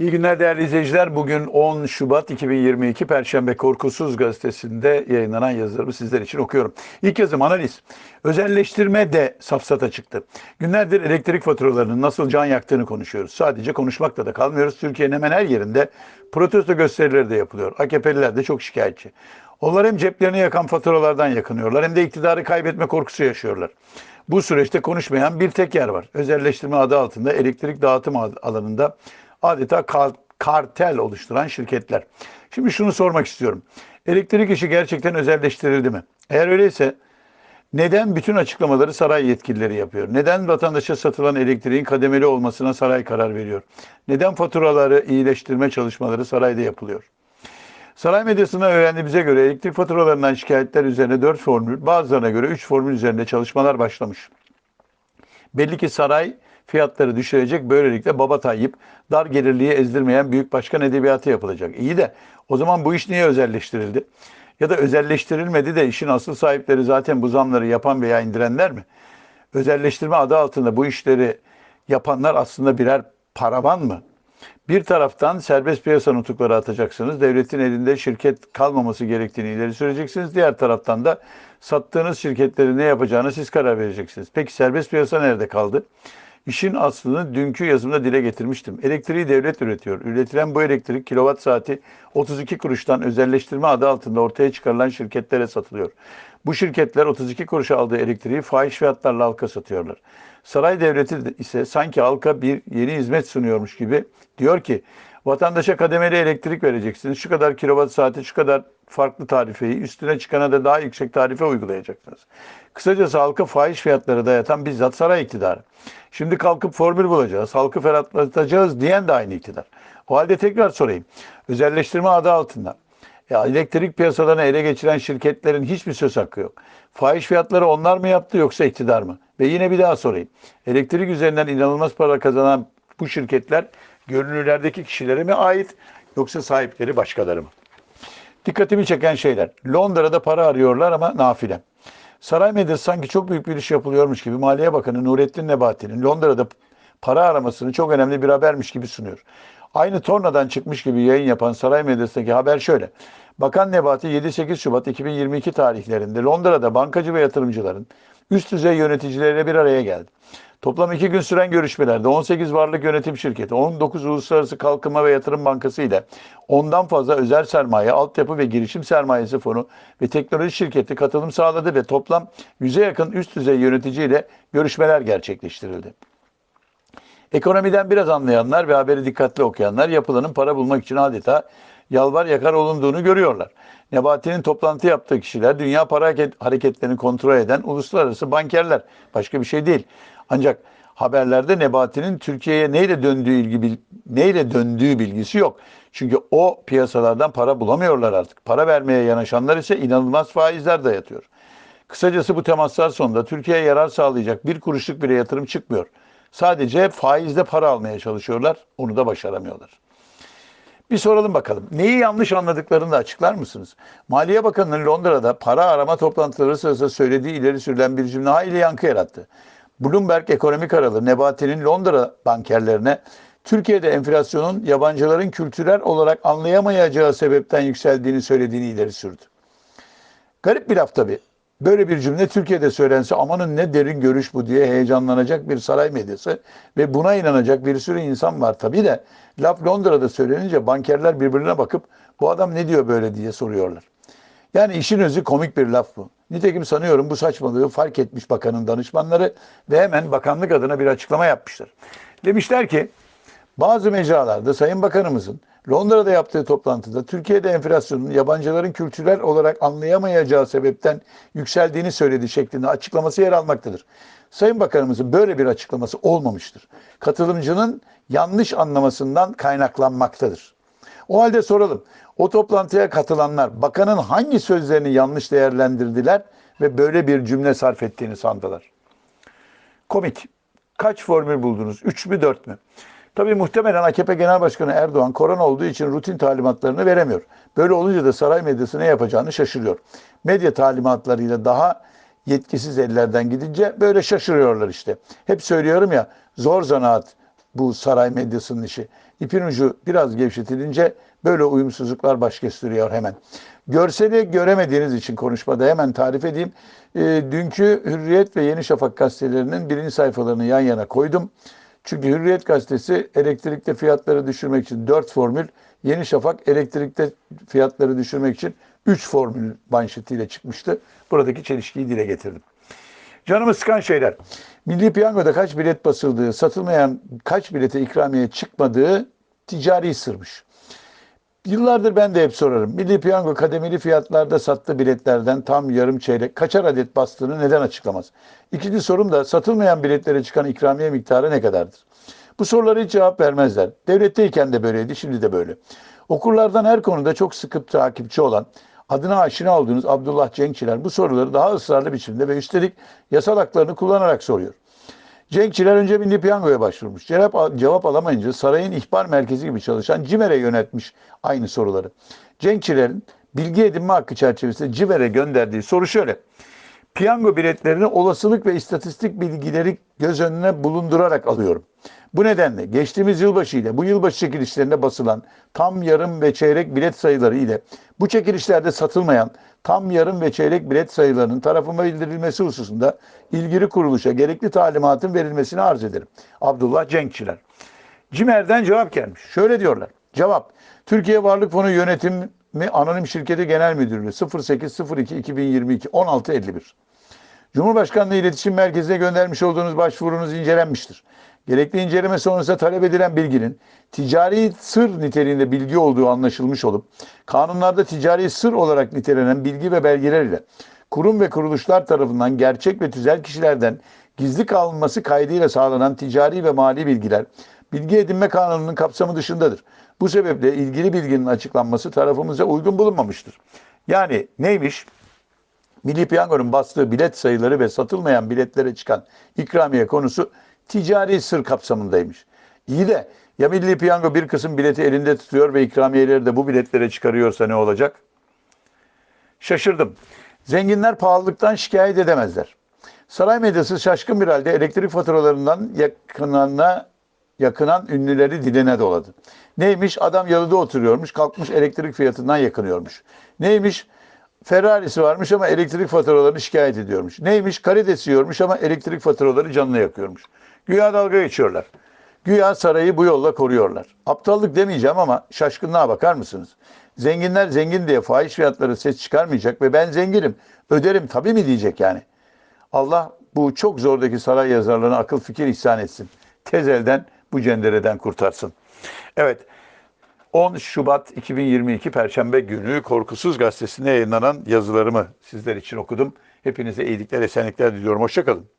İyi günler değerli izleyiciler. Bugün 10 Şubat 2022 Perşembe Korkusuz gazetesinde yayınlanan yazılarımı sizler için okuyorum. İlk yazım analiz. Özelleştirme de safsata çıktı. Günlerdir elektrik faturalarının nasıl can yaktığını konuşuyoruz. Sadece konuşmakla da kalmıyoruz. Türkiye'nin hemen her yerinde protesto gösterileri de yapılıyor. AKP'liler de çok şikayetçi. Onlar hem ceplerini yakan faturalardan yakınıyorlar hem de iktidarı kaybetme korkusu yaşıyorlar. Bu süreçte konuşmayan bir tek yer var. Özelleştirme adı altında elektrik dağıtım alanında adeta kar- kartel oluşturan şirketler. Şimdi şunu sormak istiyorum. Elektrik işi gerçekten özelleştirildi mi? Eğer öyleyse neden bütün açıklamaları saray yetkilileri yapıyor? Neden vatandaşa satılan elektriğin kademeli olmasına saray karar veriyor? Neden faturaları iyileştirme çalışmaları sarayda yapılıyor? Saray medyasına öğrendiğimize göre elektrik faturalarından şikayetler üzerine 4 formül, bazılarına göre 3 formül üzerinde çalışmalar başlamış. Belli ki saray fiyatları düşürecek. Böylelikle Baba Tayyip dar gelirliği ezdirmeyen büyük başkan edebiyatı yapılacak. İyi de o zaman bu iş niye özelleştirildi? Ya da özelleştirilmedi de işin asıl sahipleri zaten bu zamları yapan veya indirenler mi? Özelleştirme adı altında bu işleri yapanlar aslında birer paravan mı? Bir taraftan serbest piyasa nutukları atacaksınız. Devletin elinde şirket kalmaması gerektiğini ileri süreceksiniz. Diğer taraftan da sattığınız şirketleri ne yapacağını siz karar vereceksiniz. Peki serbest piyasa nerede kaldı? İşin aslını dünkü yazımda dile getirmiştim. Elektriği devlet üretiyor. Üretilen bu elektrik kilowatt saati 32 kuruştan özelleştirme adı altında ortaya çıkarılan şirketlere satılıyor. Bu şirketler 32 kuruşa aldığı elektriği fahiş fiyatlarla halka satıyorlar. Saray devleti ise sanki halka bir yeni hizmet sunuyormuş gibi diyor ki vatandaşa kademeli elektrik vereceksiniz. Şu kadar kilowatt saati, şu kadar farklı tarifeyi, üstüne çıkana da daha yüksek tarife uygulayacaksınız. Kısacası halka fahiş fiyatları dayatan bizzat saray iktidarı. Şimdi kalkıp formül bulacağız, halkı ferahlatacağız diyen de aynı iktidar. O halde tekrar sorayım. Özelleştirme adı altında ya elektrik piyasalarını ele geçiren şirketlerin hiçbir söz hakkı yok. Fahiş fiyatları onlar mı yaptı yoksa iktidar mı? Ve yine bir daha sorayım. Elektrik üzerinden inanılmaz para kazanan bu şirketler görünürlerdeki kişilere mi ait yoksa sahipleri başkaları mı? Dikkatimi çeken şeyler. Londra'da para arıyorlar ama nafile. Saray medyası sanki çok büyük bir iş yapılıyormuş gibi Maliye Bakanı Nurettin Nebati'nin Londra'da para aramasını çok önemli bir habermiş gibi sunuyor. Aynı tornadan çıkmış gibi yayın yapan saray medyasındaki haber şöyle. Bakan Nebati 7-8 Şubat 2022 tarihlerinde Londra'da bankacı ve yatırımcıların üst düzey yöneticileriyle bir araya geldi. Toplam iki gün süren görüşmelerde 18 varlık yönetim şirketi, 19 uluslararası kalkınma ve yatırım bankası ile ondan fazla özel sermaye, altyapı ve girişim sermayesi fonu ve teknoloji şirketi katılım sağladı ve toplam 100'e yakın üst düzey yöneticiyle görüşmeler gerçekleştirildi. Ekonomiden biraz anlayanlar ve haberi dikkatli okuyanlar yapılanın para bulmak için adeta yalvar yakar olunduğunu görüyorlar. Nebati'nin toplantı yaptığı kişiler dünya para hareketlerini kontrol eden uluslararası bankerler. Başka bir şey değil. Ancak haberlerde Nebati'nin Türkiye'ye neyle döndüğü ilgi neyle döndüğü bilgisi yok. Çünkü o piyasalardan para bulamıyorlar artık. Para vermeye yanaşanlar ise inanılmaz faizler dayatıyor. Kısacası bu temaslar sonunda Türkiye'ye yarar sağlayacak bir kuruşluk bile yatırım çıkmıyor. Sadece faizle para almaya çalışıyorlar. Onu da başaramıyorlar. Bir soralım bakalım. Neyi yanlış anladıklarını da açıklar mısınız? Maliye Bakanı'nın Londra'da para arama toplantıları sırasında söylediği ileri sürülen bir cümle hayli yankı yarattı. Bloomberg ekonomik aralı Nebati'nin Londra bankerlerine Türkiye'de enflasyonun yabancıların kültürel olarak anlayamayacağı sebepten yükseldiğini söylediğini ileri sürdü. Garip bir laf tabii. Böyle bir cümle Türkiye'de söylense amanın ne derin görüş bu diye heyecanlanacak bir saray medyası ve buna inanacak bir sürü insan var tabii de laf Londra'da söylenince bankerler birbirine bakıp bu adam ne diyor böyle diye soruyorlar. Yani işin özü komik bir laf bu. Nitekim sanıyorum bu saçmalığı fark etmiş bakanın danışmanları ve hemen bakanlık adına bir açıklama yapmışlar. Demişler ki bazı mecralarda Sayın Bakanımızın Londra'da yaptığı toplantıda Türkiye'de enflasyonun yabancıların kültürel olarak anlayamayacağı sebepten yükseldiğini söyledi şeklinde açıklaması yer almaktadır. Sayın Bakanımızın böyle bir açıklaması olmamıştır. Katılımcının yanlış anlamasından kaynaklanmaktadır. O halde soralım. O toplantıya katılanlar bakanın hangi sözlerini yanlış değerlendirdiler ve böyle bir cümle sarf ettiğini sandılar? Komik. Kaç formül buldunuz? Üç mü dört mü? Tabii muhtemelen AKP Genel Başkanı Erdoğan korona olduğu için rutin talimatlarını veremiyor. Böyle olunca da saray medyası ne yapacağını şaşırıyor. Medya talimatlarıyla daha yetkisiz ellerden gidince böyle şaşırıyorlar işte. Hep söylüyorum ya zor zanaat bu saray medyasının işi. İpin ucu biraz gevşetilince böyle uyumsuzluklar baş kestiriyor hemen. Görseli göremediğiniz için konuşmada hemen tarif edeyim. E, dünkü Hürriyet ve Yeni Şafak gazetelerinin birinci sayfalarını yan yana koydum. Çünkü Hürriyet gazetesi elektrikte fiyatları düşürmek için 4 formül, Yeni Şafak elektrikte fiyatları düşürmek için 3 formül manşetiyle çıkmıştı. Buradaki çelişkiyi dile getirdim. Canımı sıkan şeyler. Milli Piyango'da kaç bilet basıldığı, satılmayan kaç bilete ikramiye çıkmadığı ticari sırmış. Yıllardır ben de hep sorarım. Milli Piyango kademeli fiyatlarda sattığı biletlerden tam yarım çeyrek kaçar adet bastığını neden açıklamaz? İkinci sorum da satılmayan biletlere çıkan ikramiye miktarı ne kadardır? Bu sorulara hiç cevap vermezler. Devletteyken de böyleydi, şimdi de böyle. Okurlardan her konuda çok sıkı takipçi olan, adına aşina olduğunuz Abdullah Cenkçiler bu soruları daha ısrarlı biçimde ve üstelik yasal haklarını kullanarak soruyor. Cenkçiler önce Milli Piyango'ya başvurmuş. Cevap, cevap alamayınca sarayın ihbar merkezi gibi çalışan CİMER'e yönetmiş aynı soruları. Cenkçilerin bilgi edinme hakkı çerçevesinde CİMER'e gönderdiği soru şöyle. Piyango biletlerini olasılık ve istatistik bilgileri göz önüne bulundurarak alıyorum. Bu nedenle geçtiğimiz yılbaşı ile bu yılbaşı çekilişlerinde basılan tam yarım ve çeyrek bilet sayıları ile bu çekilişlerde satılmayan tam yarım ve çeyrek bilet sayılarının tarafıma bildirilmesi hususunda ilgili kuruluşa gerekli talimatın verilmesini arz ederim. Abdullah Cenkçiler. CİMER'den cevap gelmiş. Şöyle diyorlar. Cevap. Türkiye Varlık Fonu Yönetimi Anonim Şirketi Genel Müdürlüğü 0802 2022 1651. Cumhurbaşkanlığı İletişim Merkezi'ne göndermiş olduğunuz başvurunuz incelenmiştir. Gerekli inceleme sonrasında talep edilen bilginin ticari sır niteliğinde bilgi olduğu anlaşılmış olup kanunlarda ticari sır olarak nitelenen bilgi ve belgeler ile kurum ve kuruluşlar tarafından gerçek ve tüzel kişilerden gizli kalınması kaydıyla sağlanan ticari ve mali bilgiler bilgi edinme kanununun kapsamı dışındadır. Bu sebeple ilgili bilginin açıklanması tarafımıza uygun bulunmamıştır. Yani neymiş? Milli Piyango'nun bastığı bilet sayıları ve satılmayan biletlere çıkan ikramiye konusu ticari sır kapsamındaymış. İyi de ya Milli Piyango bir kısım bileti elinde tutuyor ve ikramiyeleri de bu biletlere çıkarıyorsa ne olacak? Şaşırdım. Zenginler pahalılıktan şikayet edemezler. Saray medyası şaşkın bir halde elektrik faturalarından yakınana yakınan ünlüleri diline doladı. Neymiş? Adam yalıda oturuyormuş, kalkmış elektrik fiyatından yakınıyormuş. Neymiş? Ferrari'si varmış ama elektrik faturalarını şikayet ediyormuş. Neymiş? Karides yiyormuş ama elektrik faturaları canına yakıyormuş. Güya dalga geçiyorlar. Güya sarayı bu yolla koruyorlar. Aptallık demeyeceğim ama şaşkınlığa bakar mısınız? Zenginler zengin diye fahiş fiyatları ses çıkarmayacak ve ben zenginim, öderim tabii mi diyecek yani. Allah bu çok zordaki saray yazarlarına akıl fikir ihsan etsin. Tez elden bu cendereden kurtarsın. Evet, 10 Şubat 2022 Perşembe günü Korkusuz Gazetesi'nde yayınlanan yazılarımı sizler için okudum. Hepinize iyilikler, esenlikler diliyorum. Hoşçakalın.